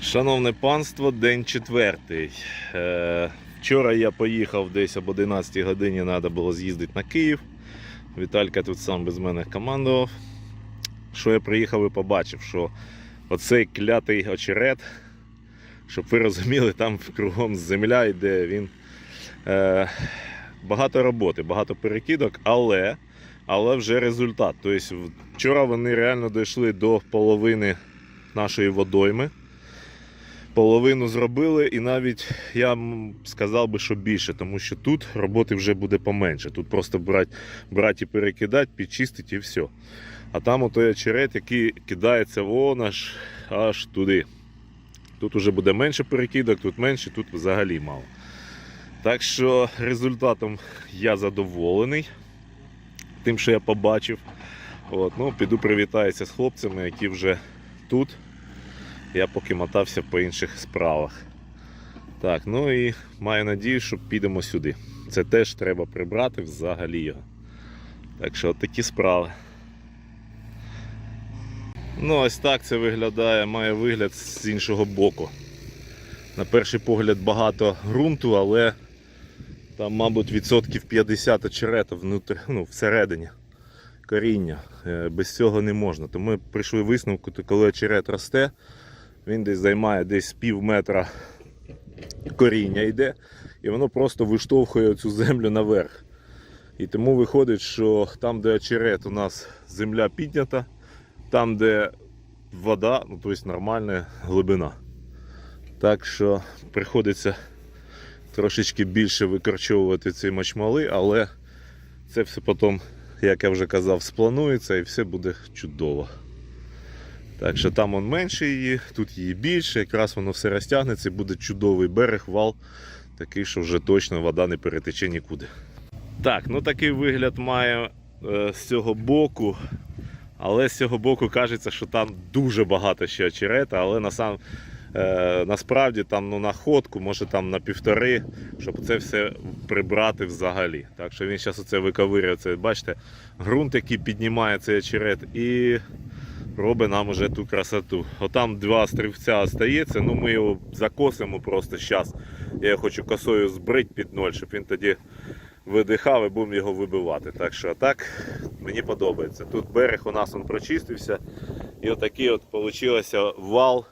Шановне панство, день четвертий. Е, вчора я поїхав десь об 11 годині, треба було з'їздити на Київ. Віталька тут сам без мене командував. Що я приїхав і побачив, що оцей клятий очерет, щоб ви розуміли, там кругом земля йде, він е, багато роботи, багато перекидок, але, але вже результат. Тобто вчора вони реально дійшли до половини нашої водойми половину зробили, і навіть я сказав би, що більше, тому що тут роботи вже буде поменше. Тут просто брати, брати і перекидати, підчистити і все. А там отой очерет, який кидається вон аж, аж туди. Тут вже буде менше перекидок, тут менше, тут взагалі мало. Так що результатом я задоволений тим, що я побачив. От, ну, піду привітаюся з хлопцями, які вже тут я поки мотався по інших справах. Так, ну і маю надію, що підемо сюди. Це теж треба прибрати взагалі його. Так що от такі справи. Ну, ось так це виглядає, має вигляд з іншого боку. На перший погляд багато ґрунту, але там, мабуть, відсотків 50 очерета внутрі, ну, всередині коріння. Е, Без цього не можна. Тому ми прийшли висновку, коли очерет росте, він десь займає десь пів метра коріння йде, і воно просто виштовхує цю землю наверх. І тому виходить, що там, де очерет у нас земля піднята, там, де вода, ну тобто нормальна глибина. Так що приходиться трошечки більше викорчовувати ці мочмали, але це все потім, як я вже казав, спланується і все буде чудово. Так що там он менше її, тут її більше, якраз воно все розтягнеться і буде чудовий берег, вал, такий, що вже точно вода не перетече нікуди. Так, ну такий вигляд має е, з цього боку. Але з цього боку кажеться, що там дуже багато ще очерета, але на сам, е, насправді там ну, на ходку, може там на півтори, щоб це все прибрати взагалі. Так що він зараз оце виковирює, це, бачите, ґрунт, який піднімає цей очерет, і робить нам уже ту красоту. Отам два стрівця остається, ну ми його закосимо просто зараз. Я його хочу косою збрити під ноль, щоб він тоді видихав і будемо його вибивати. Так що так мені подобається. Тут берег у нас он прочистився. І отакий от получився вал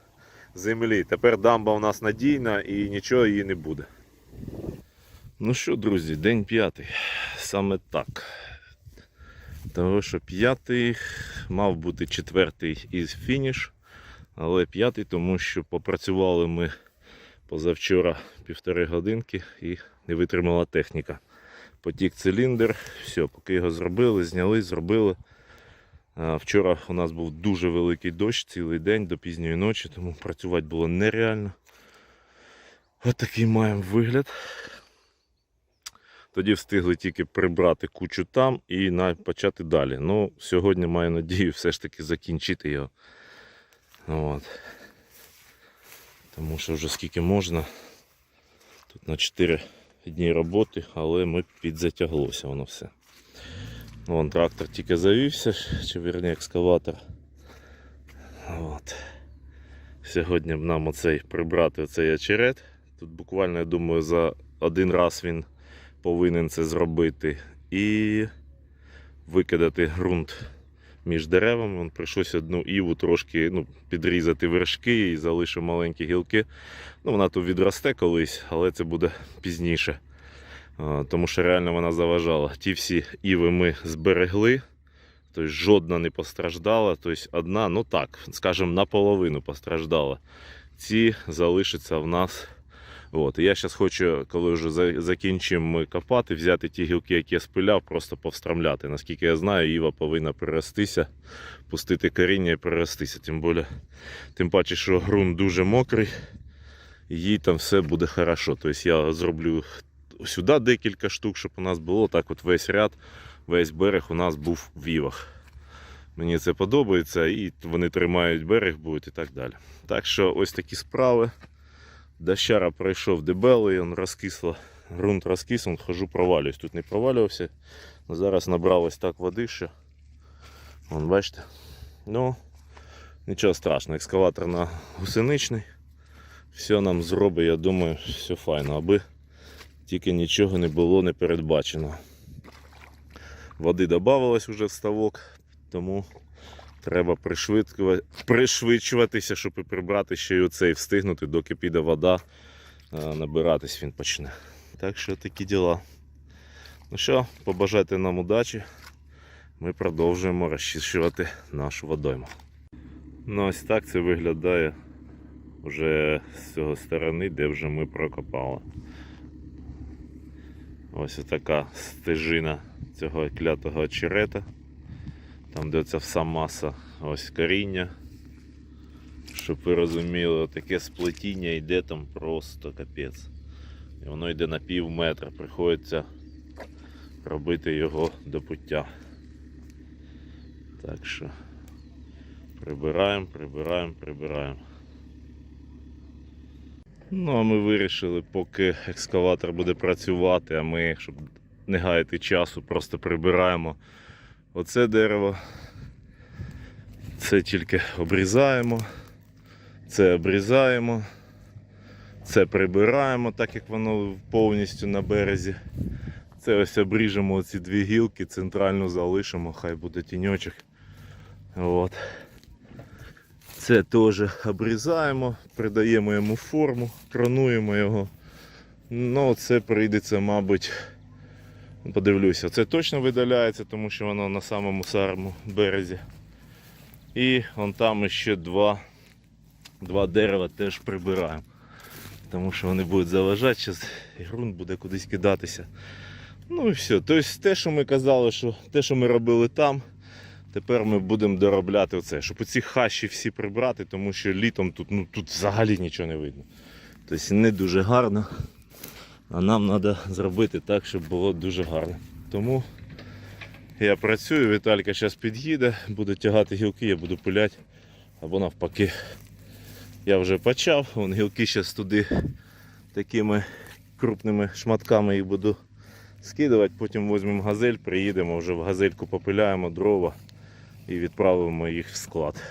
землі. Тепер дамба у нас надійна і нічого її не буде. Ну що, друзі, день п'ятий. Саме так. Того, що п'ятий мав бути четвертий із фініш, але п'ятий, тому що попрацювали ми позавчора півтори годинки і не витримала техніка. Потік циліндр, все, поки його зробили, зняли, зробили. Вчора у нас був дуже великий дощ цілий день до пізньої ночі, тому працювати було нереально. Ось такий маємо вигляд. Тоді встигли тільки прибрати кучу там і почати далі. Ну, сьогодні маю надію все ж таки закінчити його. От. Тому що вже скільки можна. Тут на 4 дні роботи, але ми підзатяглося воно все. Вон трактор тільки завівся, чи вірні екскаватор. От. Сьогодні б нам оцей прибрати оцей очерет. Тут буквально, я думаю, за один раз він повинен це зробити. І викидати ґрунт між деревами. Вон прийшлося одну іву трошки ну, підрізати вершки і залишив маленькі гілки. Ну, вона тут відросте колись, але це буде пізніше. Тому що реально вона заважала. Ті всі іви ми зберегли. Тобто жодна не постраждала. Тобто одна, ну так, скажімо, наполовину постраждала. Ці залишаться в нас. От. Я зараз хочу, коли вже закінчимо копати, взяти ті гілки, які я спиляв, просто повстрамляти. Наскільки я знаю, Іва повинна переростися, пустити коріння і переростися. Тим, більше, тим паче, що ґрунт дуже мокрий, їй там все буде хорошо. Тобто я зроблю сюди декілька штук, щоб у нас було так от весь ряд, весь берег у нас був в івах. Мені це подобається, і вони тримають берег будуть і так далі. Так що ось такі справи. Дощара пройшов дебелий, він розкисло, ґрунт розкис, он хожу провалююсь. Тут не провалювався. но Зараз набралось так води, що. Вон, бачите. Ну, нічого страшного, екскаватор на гусеничний. все нам зробить, я думаю, все файно, аби тільки нічого не було не передбачено. Води додавалось вже в ставок, тому треба пришвидшуватися, щоб і прибрати ще й оцей встигнути, доки піде вода, е, набиратись він почне. Так що такі діла. Ну що, побажайте нам удачі. Ми продовжуємо розчищувати нашу водойму. Ну ось так це виглядає вже з цього сторони, де вже ми прокопали. Ось така стежина цього клятого очерета. Там де ця вся маса, ось коріння. Щоб ви розуміли, таке сплетіння йде там просто капець. І воно йде на пів метра. Приходиться робити його до пуття. Так що прибираємо, прибираємо, прибираємо. Ну, а ми вирішили, поки екскаватор буде працювати, а ми, щоб не гаяти часу, просто прибираємо оце дерево. Це тільки обрізаємо, це обрізаємо, це прибираємо, так як воно повністю на березі. Це ось обріжемо ці дві гілки, центральну залишимо, хай буде тіньочок. От. Це теж обрізаємо, придаємо йому форму, кронуємо його. Ну, це прийдеться, мабуть, подивлюся. Це точно видаляється, тому що воно на самому самому березі. І вон там ще два, два дерева теж прибираємо. Тому що вони будуть заважати, зараз ґрунт буде кудись кидатися. Ну і все. Тобто те, що ми казали, що те, що ми робили там, тепер ми будемо доробляти оце, щоб оці хащі всі прибрати, тому що літом тут, ну, тут взагалі нічого не видно. Тобто не дуже гарно. А нам треба зробити так, щоб було дуже гарно. Тому я працюю, Віталька зараз під'їде, буде тягати гілки, я буду пиляти. Або навпаки. Я вже почав, вон гілки зараз туди такими крупними шматками їх буду скидувати, потім візьмемо газель, приїдемо, вже в газельку попиляємо дрова і відправимо їх в склад.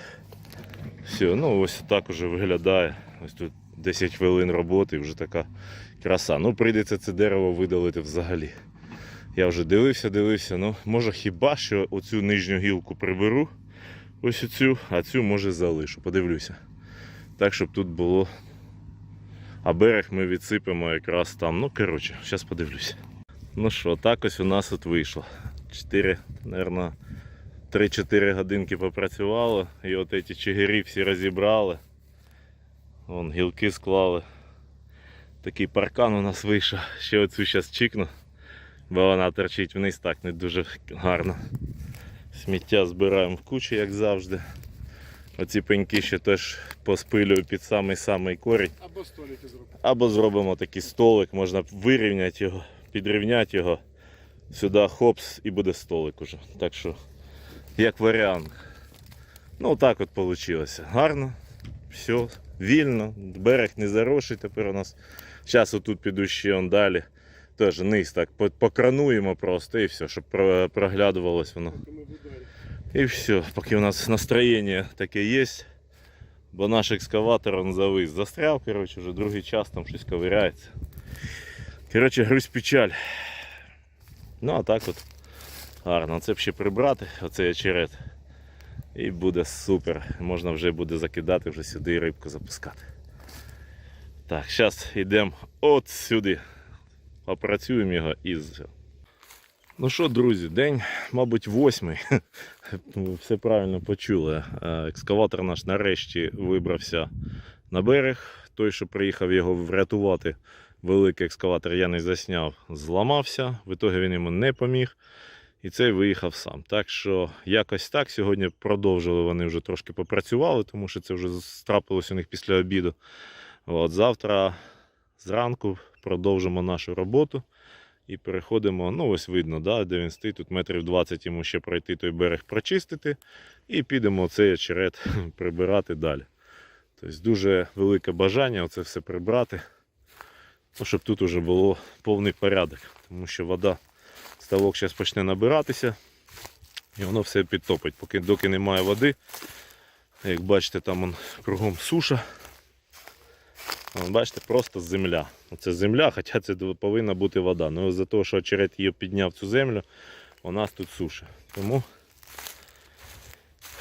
Все, ну ось так уже виглядає. Ось тут 10 хвилин роботи, і вже така краса. Ну, прийдеться це дерево видалити взагалі. Я вже дивився, дивився. Ну, може хіба що оцю нижню гілку приберу, ось оцю, а цю може залишу. Подивлюся. Так, щоб тут було. А берег ми відсипемо якраз там. Ну, коротше, зараз подивлюся. Ну що, так ось у нас тут вийшло. 4, мабуть, 3-4 годинки попрацювало. І от ці чигирі всі розібрали. Вон гілки склали. Такий паркан у нас вийшов. Ще оцю зараз чікну, бо вона торчить вниз так не дуже гарно. Сміття збираємо в кучу, як завжди. Оці пеньки ще теж поспилюю під самий-самий корінь. Або столики зробити. Або зробимо такий столик, можна вирівняти його, підрівняти його. Сюди хопс і буде столик уже. Так що, як варіант. Ну так от вийшло. Гарно, все, вільно, берег не заросший тепер у нас. Зараз отут піду ще он далі. Теж низ так покрануємо просто і все, щоб про- проглядувалось воно. І все, поки у нас настроєння таке є. Бо наш екскаватор он завис. Застряв, коротше, вже другий час там щось ковиряється. Коротше, грусть печаль. Ну а так от гарно. Це б ще прибрати, оцей очерет. І буде супер. Можна вже буде закидати вже сюди рибку запускати. Так, зараз йдемо от сюди. Опрацюємо його і все. Ну що, друзі, день, мабуть, восьмий. Ви Все правильно почули. Е, Екскаватор наш нарешті вибрався на берег. Той, що приїхав його врятувати, великий екскаватор я не засняв, зламався. В ітогі він йому не поміг. І цей виїхав сам. Так що якось так. Сьогодні продовжили вони вже трошки попрацювали, тому що це вже страпилось у них після обіду. От, завтра зранку продовжимо нашу роботу. І переходимо, ну ось видно, да, де він стоїть. Тут метрів 20 йому ще пройти той берег прочистити. І підемо цей очерет прибирати далі. Тобто дуже велике бажання оце все прибрати. Ну, щоб тут уже було повний порядок. Тому що вода, ставок зараз почне набиратися. І воно все підтопить. Поки доки немає води. Як бачите, там он кругом суша. Вон, Бачите, просто земля. Це земля, хоча це повинна бути вода. Ну за того, що очерет її підняв цю землю, у нас тут суша. Тому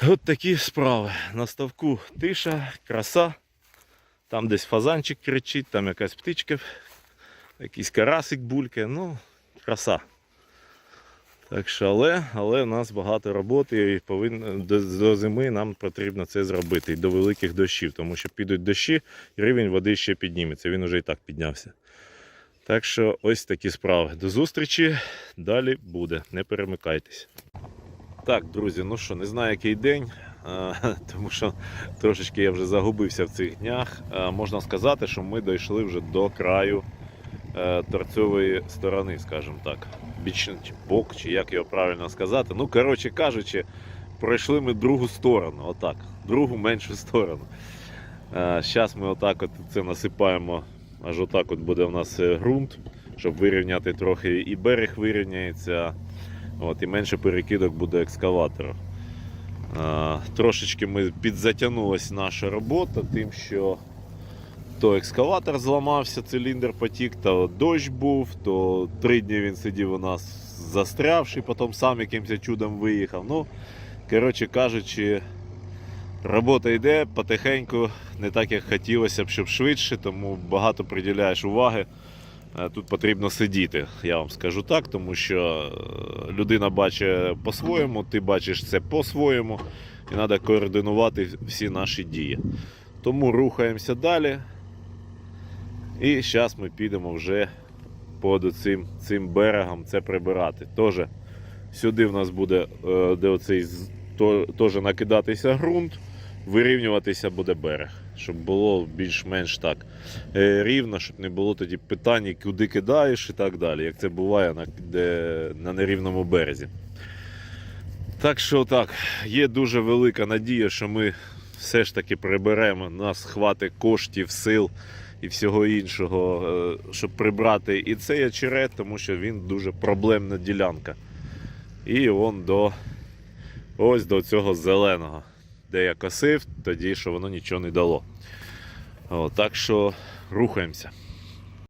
от такі справи. На ставку тиша, краса. Там десь фазанчик кричить, там якась птичка, якийсь карасик булькає. Ну, краса. Так що, але, але в нас багато роботи і повинно, до, до зими нам потрібно це зробити і до великих дощів, тому що підуть дощі, і рівень води ще підніметься. Він вже і так піднявся. Так що ось такі справи. До зустрічі. Далі буде. Не перемикайтесь. Так, друзі, ну що, не знаю, який день, тому що трошечки я вже загубився в цих днях. Можна сказати, що ми дійшли вже до краю е, торцьової сторони, скажімо так. Бічний бок, чи як його правильно сказати. Ну, коротше кажучи, пройшли ми другу сторону, отак, другу меншу сторону. Зараз ми отак от це насипаємо, аж отак от буде у нас е, ґрунт, щоб вирівняти трохи і берег вирівняється, от, і менше перекидок буде екскаватора. Трошечки ми підзатягнулась наша робота, тим, що то екскаватор зламався, циліндр потік, то дощ був, то три дні він сидів у нас застрявши, потім сам якимось чудом виїхав. Ну, коротше кажучи, робота йде потихеньку, не так як хотілося б, щоб швидше, тому багато приділяєш уваги. Е, Тут потрібно сидіти, я вам скажу так, тому що е, людина бачить по-своєму, ти бачиш це по-своєму, і треба координувати всі наші дії. Тому рухаємося далі. І зараз ми підемо вже під цим, цим берегом це прибирати. Тоже сюди в нас буде е, де оцей то- теж накидатися ґрунт, вирівнюватися буде берег, щоб було більш-менш так е, рівно, щоб не було тоді питань, куди кидаєш і так далі, як це буває на, де, на нерівному березі. Так що так, є дуже велика надія, що ми все ж таки приберемо, нас хватить коштів, сил і всього іншого, е, щоб прибрати і цей очерет, тому що він дуже проблемна ділянка. І он до ось до цього зеленого, де я косив, тоді що воно нічого не дало. О, так що рухаємося.